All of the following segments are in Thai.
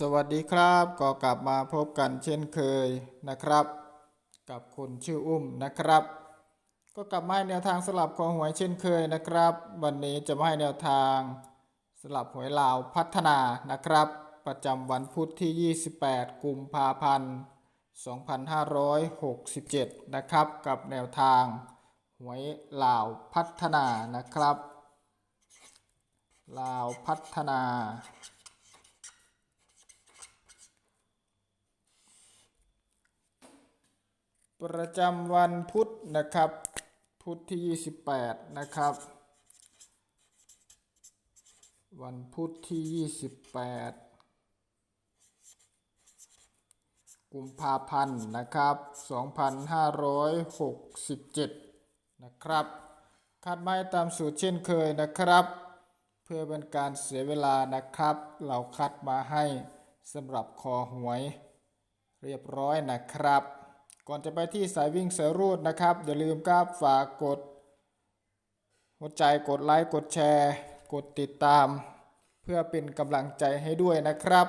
สวัสดีครับก็กลับมาพบกันเช่นเคยนะครับ กับคุณชื่ออุ้มนะครับ ก็กลับมาแนวทางสลับของหวยเช่นเคยนะครับ วันนี้จะมาให้แนวทางสลับหวยลาวพัฒนานะครับ ประจำวันพุธที่ 28 กุมภาพันธ์ 2567 นะครับ กับแนวทางหวยลาวพัฒนานะครับลาวพัฒนา ประจำวันพุธนะครับ พุธที่ 28 นะครับ วันพุธที่ 28 กุมภาพันธ์นะครับ 2567 นะครับคาดไม้ตามสูตรเช่นเคยนะครับ เพื่อเป็นการเสียเวลานะครับ เราคัดมาให้สำหรับคอหวย เรียบร้อยนะครับ ก่อนจะไปที่สายวิ่งสายรูดนะครับ อย่าลืมครับฝากกดหัวใจกดไลค์กดแชร์ กดติดตาม เพื่อเป็นกำลังใจให้ด้วยนะครับ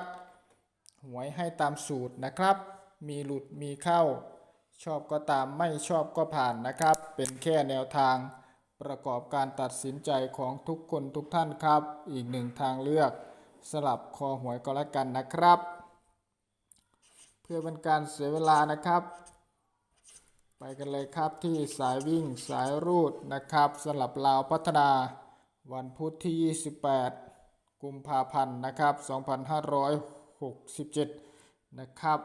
หวยให้ตามสูตรนะครับ มีหลุดมีเข้า ชอบก็ตามไม่ชอบก็ผ่านนะครับ เป็นแค่แนวทาง ประกอบการตัดสินใจของทุกคนทุกท่านครับ อีกหนึ่งทางเลือกสลับคอหวยก็แล้วกันนะครับ เพื่อเป็นการเสียเวลานะครับ กันเลยครับที่สายวิ่งสายรูดนะครับสลับลาวพัฒนาวันพุธที่ 28 กุมภาพันธ์นะครับ 2567 นะครับ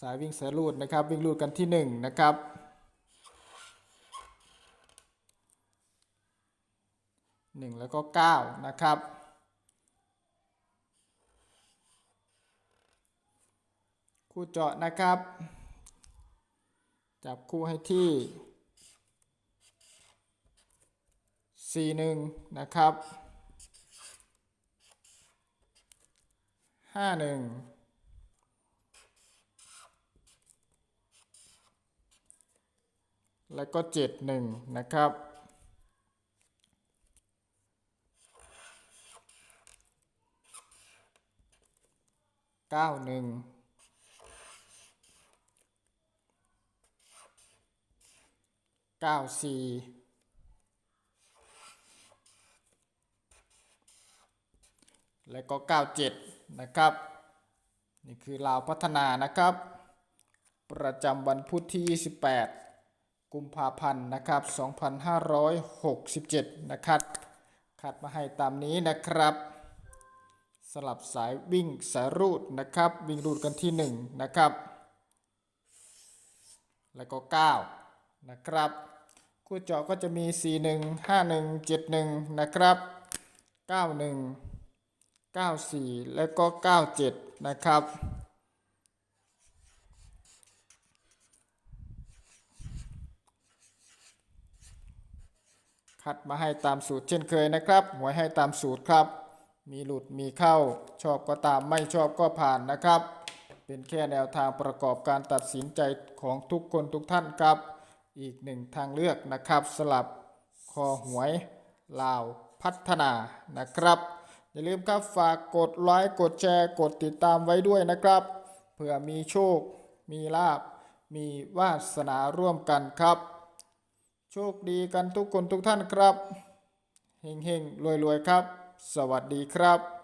สายวิ่งสายรูดนะครับ วิ่งรูดกันที่1นะครับ1 แล้วก็ 9 นะครับ คู่เจาะนะครับ จับคู่ให้ที่ 41 นะครับ 51 แล้วก็ 71 นะครับ 91 เก้าสี่และก็เก้าเจ็ดนะครับ นี่คือลาวพัฒนานะครับ ประจำวันพุธที่ 28 กุมภาพันธ์นะครับ 2567 นะครับคัดมาให้ตามนี้นะครับ สลับสายวิ่งสายรูดนะครับ วิ่งรูดกันที่ 1 นะครับ แล้วก็ 9 นะครับ คู่เจาะก็จะมี 4 1 5 1 7 1 นะครับ 9 1 9 4 แล้วก็ 9 7 นะครับคัดมาให้ตามสูตรเช่นเคยนะครับ หวยให้ตามสูตรครับ มีหลุดมีเข้า ชอบก็ตามไม่ชอบก็ผ่านนะครับ เป็นแค่แนวทางประกอบการตัดสินใจของทุกคนทุกท่านครับ อีกหนึ่งทางเลือกนะครับสลับคอหวยลาวพัฒนานะครับ อย่าลืมครับฝากกดไลค์กดแชร์กดติดตามไว้ด้วยนะครับ เพื่อมีโชค มีลาบ มีวาสนาร่วมกันครับ โชคดีกันทุกคนทุกท่านครับเฮงๆรวยๆครับ สวัสดีครับ